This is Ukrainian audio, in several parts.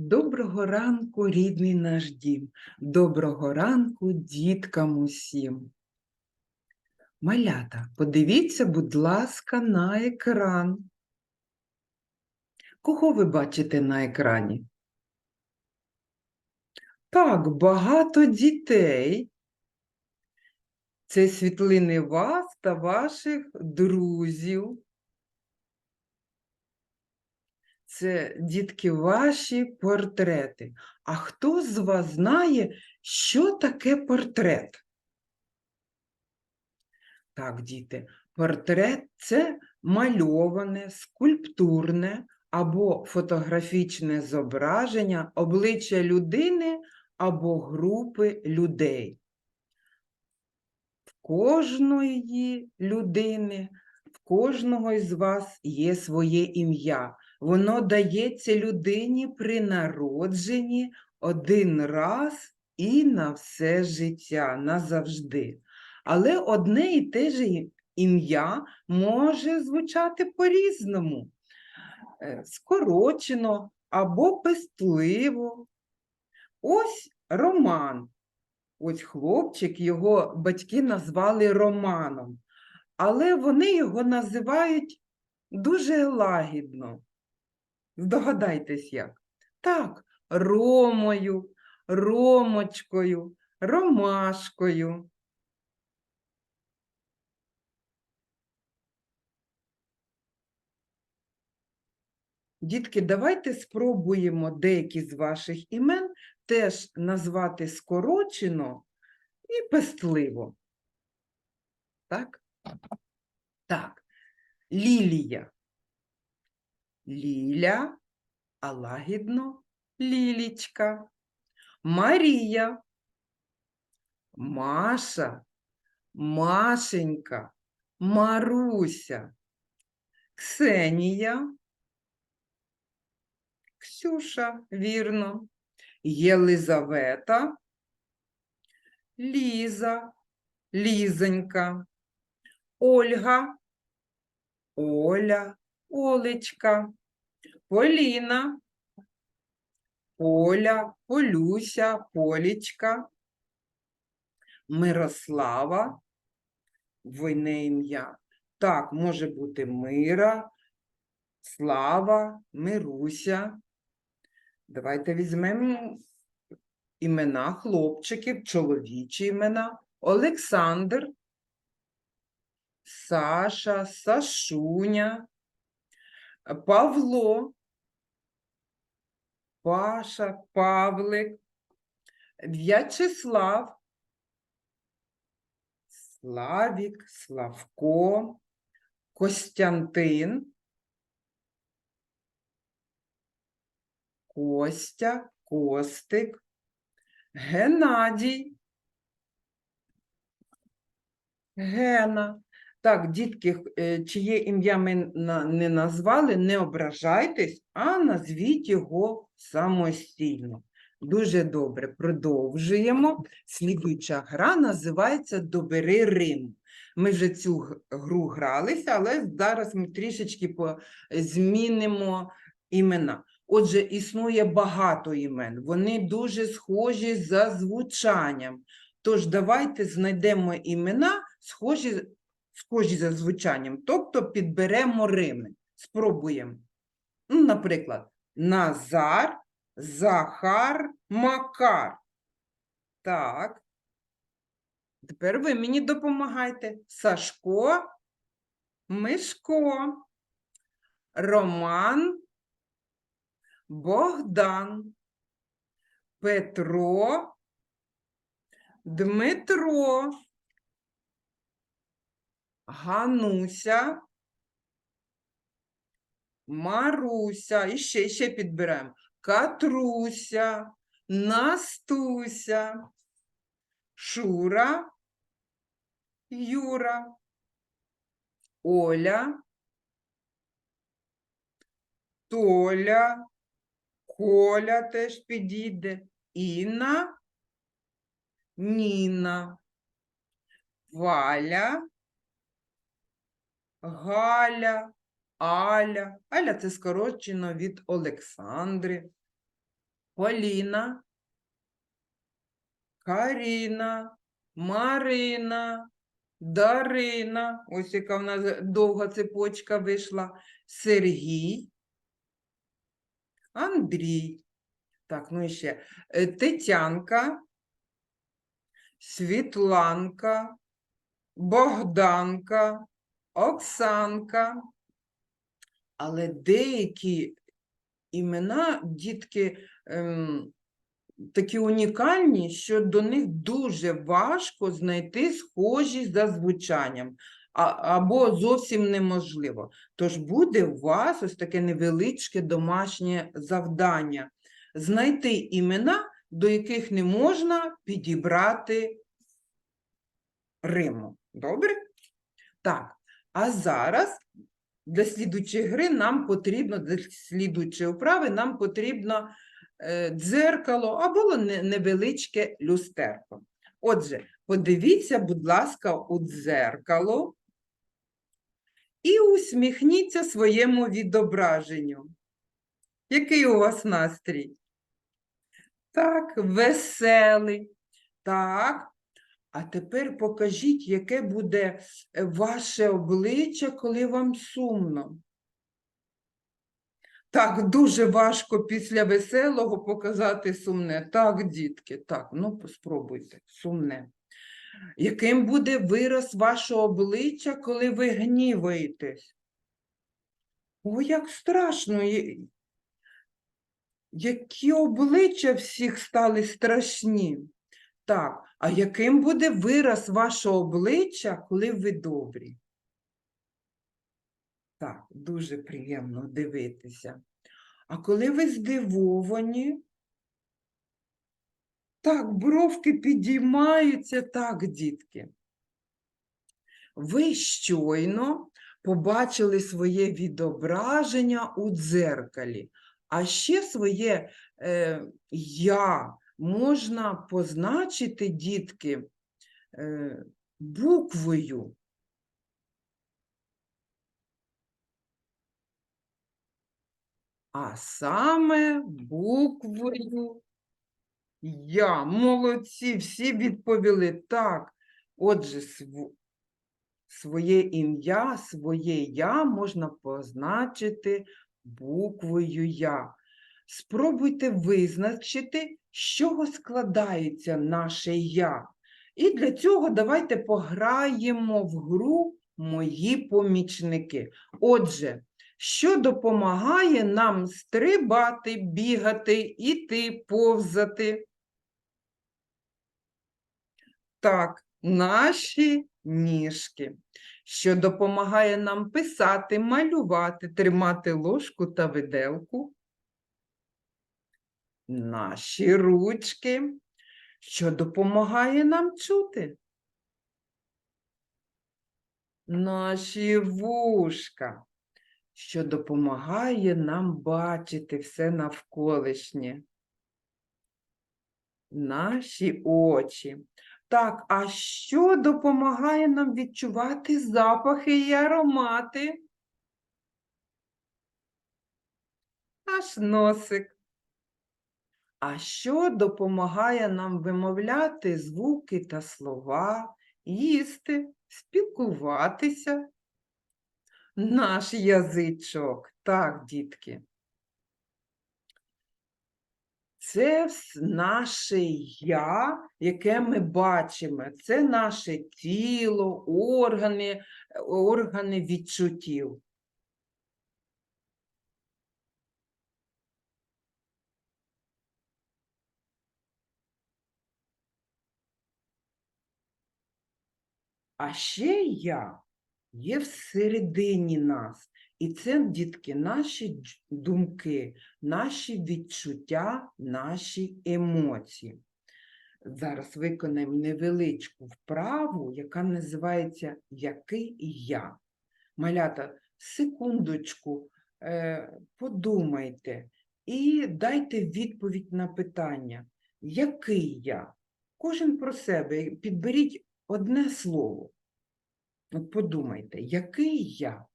Доброго ранку, рідний наш дім, доброго ранку діткам усім. Малята, подивіться, будь ласка, на екран. Кого ви бачите на екрані? Так, багато дітей. Це світлини вас та ваших друзів. Це дітки ваші портрети. А хто з вас знає, що таке портрет? Так, діти, портрет це мальоване, скульптурне або фотографічне зображення обличчя людини або групи людей. В кожної людини, в кожного із вас є своє ім'я. Воно дається людині при народженні один раз і на все життя, назавжди. Але одне і те ж ім'я може звучати по-різному, Е, скорочено або пестливо. Ось Роман. Ось хлопчик, його батьки назвали Романом, але вони його називають дуже лагідно. Здогадайтесь як? Так, Ромою, Ромочкою, Ромашкою. Дітки, давайте спробуємо деякі з ваших імен теж назвати скорочено і пестливо. Так? Так. Лілія. Ліля, а лагідно Лілічка. Марія. Маша, Машенька, Маруся. Ксенія. Ксюша, вірно. Єлизавета. Ліза, Лізонька. Ольга. Оля, Олечка. Поліна. Поля, Полюся, Полічка. Мирослава. Двойне ім'я. Так, може бути Мира, Слава, Мируся. Давайте візьмемо імена хлопчиків, чоловічі імена. Олександр, Саша, Сашуня, Павло, Паша, Павлик, В'ячеслав, Славік, Славко, Костянтин, Костя, Костик, Геннадій, Гена. Так, дітки, е, чиє ім'я ми не назвали, не ображайтесь, а назвіть його самостійно. Дуже добре, продовжуємо. Слідуюча гра називається Добери Рим. Ми вже цю гру гралися, але зараз ми трішечки змінимо імена. Отже, існує багато імен. Вони дуже схожі за звучанням. Тож давайте знайдемо імена, схожі, схожі за звучанням, тобто підберемо рими. Спробуємо. Ну, наприклад, Назар, Захар, Макар. Так. Тепер ви мені допомагайте. Сашко, Мишко, Роман, Богдан, Петро, Дмитро, Гануся, Маруся, і ще, ще підберемо. Катруся, Настуся, Шура, Юра, Оля, Толя, Коля теж підійде, Інна, Ніна, Валя, Галя, Аля. Аля це скорочено від Олександри. Поліна, Каріна, Марина, Дарина, ось яка в нас довга цепочка вийшла, Сергій, Андрій. Так, ну і ще. Е, Тетянка, Світланка, Богданка, Оксанка. Але деякі імена, дітки, ем, такі унікальні, що до них дуже важко знайти схожість за звучанням, або зовсім неможливо. Тож буде у вас ось таке невеличке домашнє завдання знайти імена, до яких не можна підібрати Риму. Добре? Так, а зараз для слідуючої гри нам потрібно, для слідуючої вправи нам потрібно е, дзеркало або невеличке люстерко. Отже, подивіться, будь ласка, у дзеркало і усміхніться своєму відображенню. Який у вас настрій? Так, веселий. Так. А тепер покажіть, яке буде е, ваше обличчя, коли вам сумно. Так, дуже важко після веселого показати сумне. Так, дітки, так, ну спробуйте, сумне. Яким буде вираз вашого обличчя, коли ви гніваєтесь? О, як страшно! Які обличчя всіх стали страшні. Так, а яким буде вираз вашого обличчя, коли ви добрі? Так, дуже приємно дивитися. А коли ви здивовані? Так, бровки підіймаються, так, дітки. Ви щойно побачили своє відображення у дзеркалі, а ще своє е, я можна позначити, дітки, е, буквою. А саме буквою Я. Молодці, всі відповіли так. Отже, св- своє ім'я, своє я можна позначити буквою Я. Спробуйте визначити, з чого складається наше я. І для цього давайте пограємо в гру Мої помічники. Отже, що допомагає нам стрибати, бігати, іти, повзати? Так, наші ніжки, що допомагає нам писати, малювати, тримати ложку та виделку. Наші ручки, що допомагає нам чути. Наші вушка, що допомагає нам бачити все навколишнє. Наші очі. Так, а що допомагає нам відчувати запахи і аромати? Наш носик. А що допомагає нам вимовляти звуки та слова, їсти, спілкуватися? Наш язичок. Так, дітки. Це наше я, яке ми бачимо. Це наше тіло, органи, органи відчуттів. А ще я є всередині нас. І це, дітки, наші думки, наші відчуття, наші емоції. Зараз виконаємо невеличку вправу, яка називається Який я. Малята, секундочку, е, подумайте і дайте відповідь на питання, який я? Кожен про себе, підберіть одне слово. От подумайте, який я?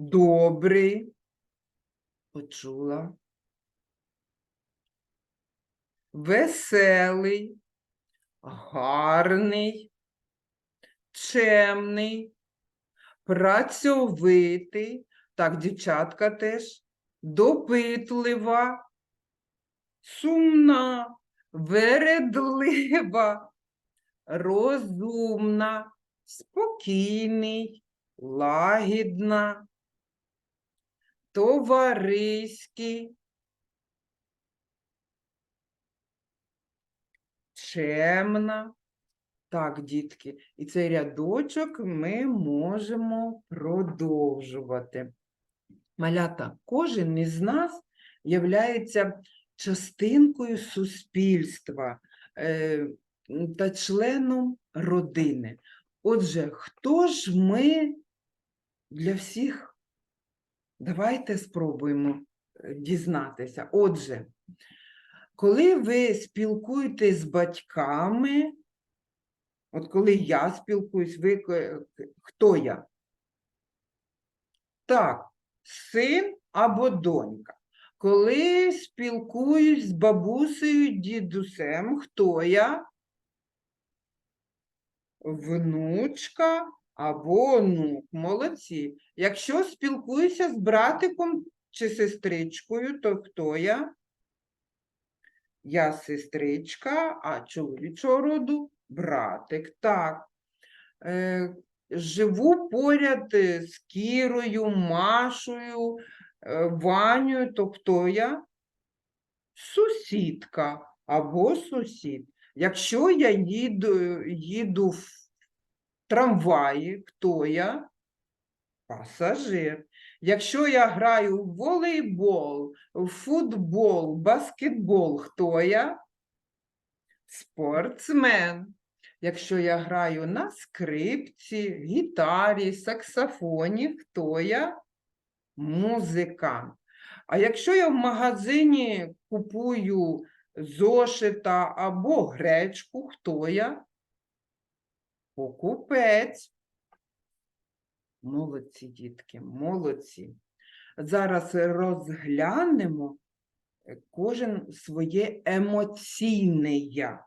добрий, почула, веселий, гарний, чемний, працьовитий, так, дівчатка теж, допитлива, сумна, вередлива, розумна, спокійний, лагідна, товариський, чемна. Так, дітки, і цей рядочок ми можемо продовжувати. Малята, кожен із нас являється частинкою суспільства е, та членом родини. Отже, хто ж ми для всіх? Давайте спробуємо е, дізнатися. Отже, коли ви спілкуєтесь з батьками, от коли я спілкуюсь, ви хто я? Так, син або донька. Коли спілкуюсь з бабусею, дідусем, хто я? Внучка або онук. Молодці. Якщо спілкуюся з братиком чи сестричкою, то хто я? Я сестричка, а чоловічого роду братик. Так. Е, живу поряд е, з Кірою, Машою, е, Ванею, то хто я? Сусідка або сусід. Якщо я їду, їду в трамваї, хто я? Пасажир. Якщо я граю в волейбол, в футбол, баскетбол, хто я? Спортсмен. Якщо я граю на скрипці, гітарі, саксофоні, хто я? Музикант. А якщо я в магазині купую зошита або гречку, хто я? Покупець. Молодці, дітки, молодці. Зараз розглянемо кожен своє емоційне я.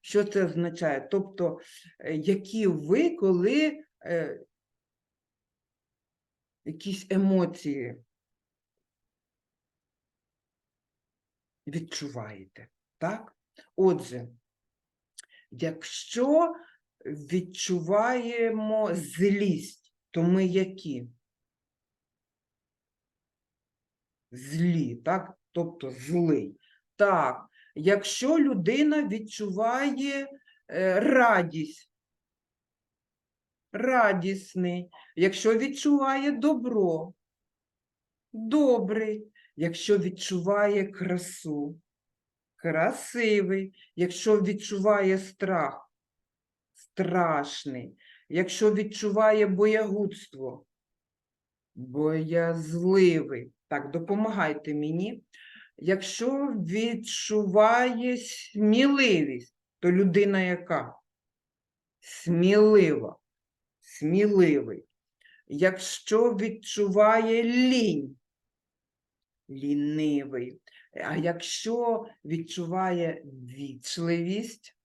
Що це означає? Тобто, е, які ви, коли е, якісь емоції відчуваєте, так? Отже, якщо відчуваємо злість, то ми які? Злі, так? Тобто злий. Так, якщо людина відчуває е, радість, радісний, якщо відчуває добро, добрий, якщо відчуває красу, красивий, якщо відчуває страх, страшний, якщо відчуває боягудство, боязливий. Так, допомагайте мені. Якщо відчуває сміливість, то людина яка? Смілива, сміливий. Якщо відчуває лінь, лінивий. А якщо відчуває вічливість,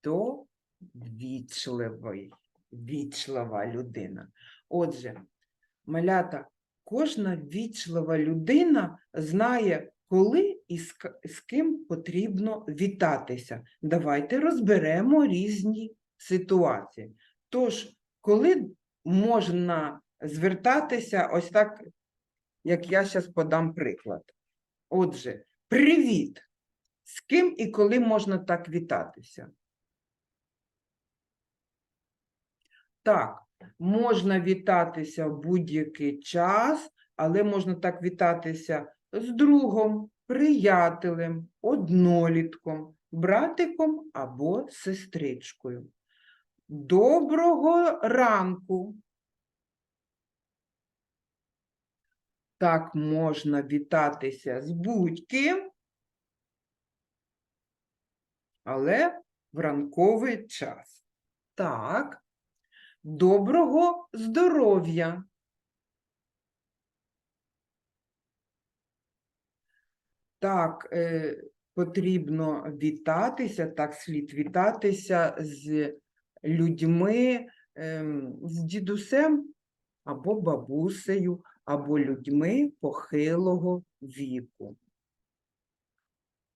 то вічливий, вічлива людина. Отже, малята, кожна вічлива людина знає, коли і з ким потрібно вітатися. Давайте розберемо різні ситуації. Тож, коли можна звертатися ось так, як я зараз подам приклад. Отже, привіт! З ким і коли можна так вітатися? Так, можна вітатися в будь-який час, але можна так вітатися з другом, приятелем, однолітком, братиком або сестричкою. Доброго ранку. Так можна вітатися з будь-ким, але в ранковий час. Так, доброго здоров'я. Так, е, потрібно вітатися, так слід вітатися з людьми, ем, з дідусем або бабусею, або людьми похилого віку.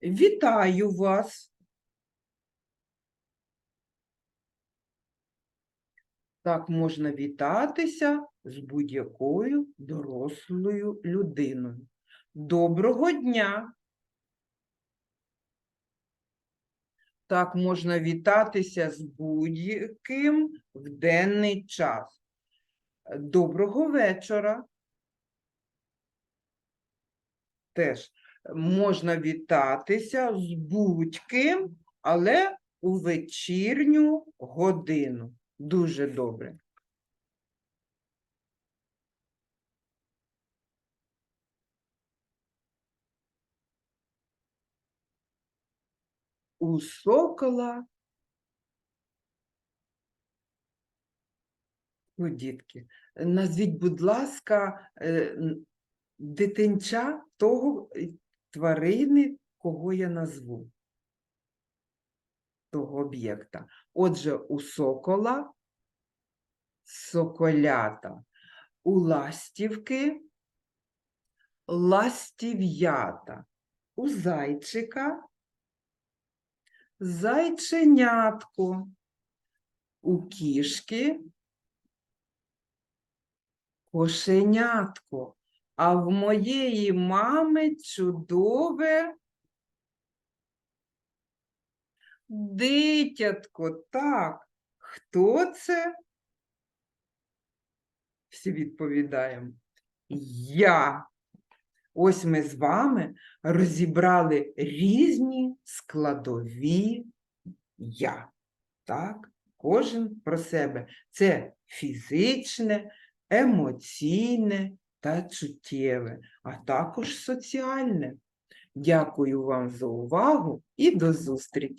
Вітаю вас! Так можна вітатися з будь-якою дорослою людиною. Доброго дня! Так можна вітатися з будь-яким в денний час. Доброго вечора. Теж можна вітатися з будь-ким, але у вечірню годину. Дуже добре. У сокола. Ой, дітки, назвіть, будь ласка, е, дитинча того е, тварини, кого я назву, того об'єкта. Отже, у сокола соколята, у ластівки ластів'ята, у зайчика зайченятко, у кішки кошенятко, а в моєї мами чудове дитятко. Так, хто це? Всі відповідаємо. Я. Ось ми з вами розібрали різні складові я. Так, кожен про себе. Це фізичне, емоційне та чуттєве, а також соціальне. Дякую вам за увагу і до зустрічі!